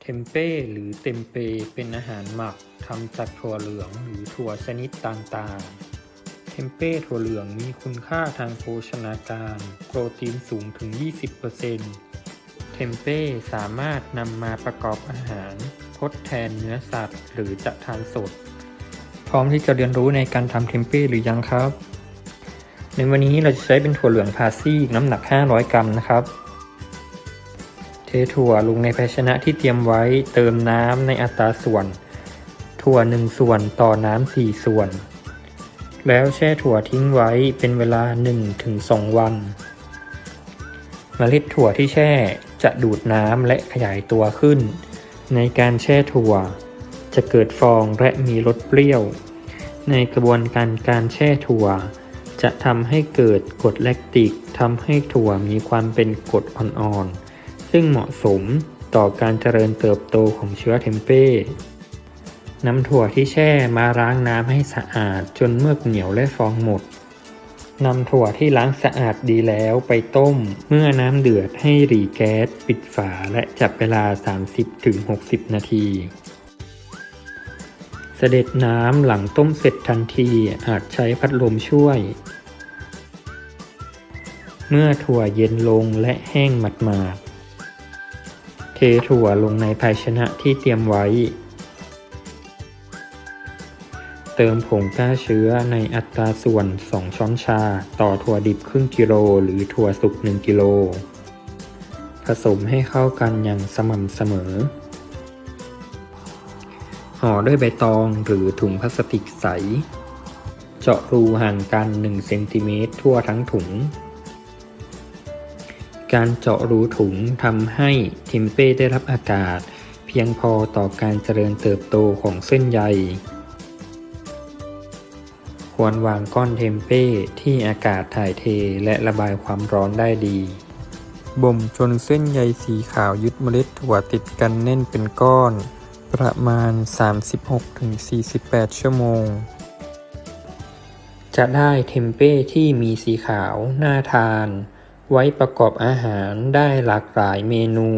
เทมเป้หรือเต็มเปเป็นอาหารหมักทำจากถั่วเหลืองหรือถั่วชนิดต่างๆ เทมเป้ถั่วเหลืองมีคุณค่าทางโภชนาการ โปรตีนสูงถึง 20%เทมเป้สามารถนำมาประกอบอาหาร ทดแทนเนื้อสัตว์ หรือจะทานสด พร้อมที่จะเรียนรู้ในการทำเทมเป้หรือยังครับ ในวันนี้เราจะใช้เป็นถั่วเหลืองพาซี่น้ำหนัก 500 กรัมนะครับ เทถั่วลงในภาชนะที่เตรียมไว้เติมน้ำในอัตราส่วน ถั่ว 1 ส่วนต่อน้ำ4ส่วน แล้วแช่ถั่วทิ้งไว้เป็นเวลา 1-2 วันเมล็ดถั่วที่แช่จะดูดน้ำและขยายตัวขึ้น ในการแช่ถั่ว จะเกิดฟองและมีรสเปรี้ยว ในกระบวนการการแช่ถั่ว จะทำให้เกิดกรดแลคติกทำให้ถั่วมีความเป็นกรดอ่อนๆ ซึ่งเหมาะสมต่อการเจริญเติบโตของเชื้อเทมเป้นำถั่วที่แช่มาล้างน้ำให้สะอาดจนเมือกเหนียวและฟองหมดนำถั่วที่ล้างสะอาดดีแล้วไปต้ม เมื่อน้ำเดือดให้หรีแก๊ส ปิดฝาและจับเวลา 30-60 นาที เสด็จน้ำหลังต้มเสร็จทันทีอาจใช้พัดลมช่วย เมื่อถั่วเย็นลงและแห้งหมาดๆ เทถั่วลงในภาชนะที่เตรียมไว้ เติมผงฆ่าเชื้อในอัตราส่วน 2 ช้อนชา ต่อถั่วดิบครึ่งกิโลหรือถั่วสุก 1 กิโล ผสมให้เข้ากันอย่างสม่ำเสมอ ห่อด้วยใบตองหรือถุงพลาสติกใส เจาะรูห่างกัน 1 เซนติเมตรทั่วทั้งถุง การเจาะรูถุงทำให้เทมเป้ได้รับอากาศ เพียงพอต่อการเจริญเติบโตของเส้นใย ควรวางก้อนเทมเป้ที่อากาศถ่ายเทและระบายความร้อนได้ดี บ่มจนเส้นใยสีขาวยึดเมล็ดถั่วติดกันแน่นเป็นก้อน ประมาณ 36-48 ชั่วโมงจะได้เทมเป้ที่มีสีขาวน่าทาน ไว้ประกอบอาหารได้หลากหลายเมนู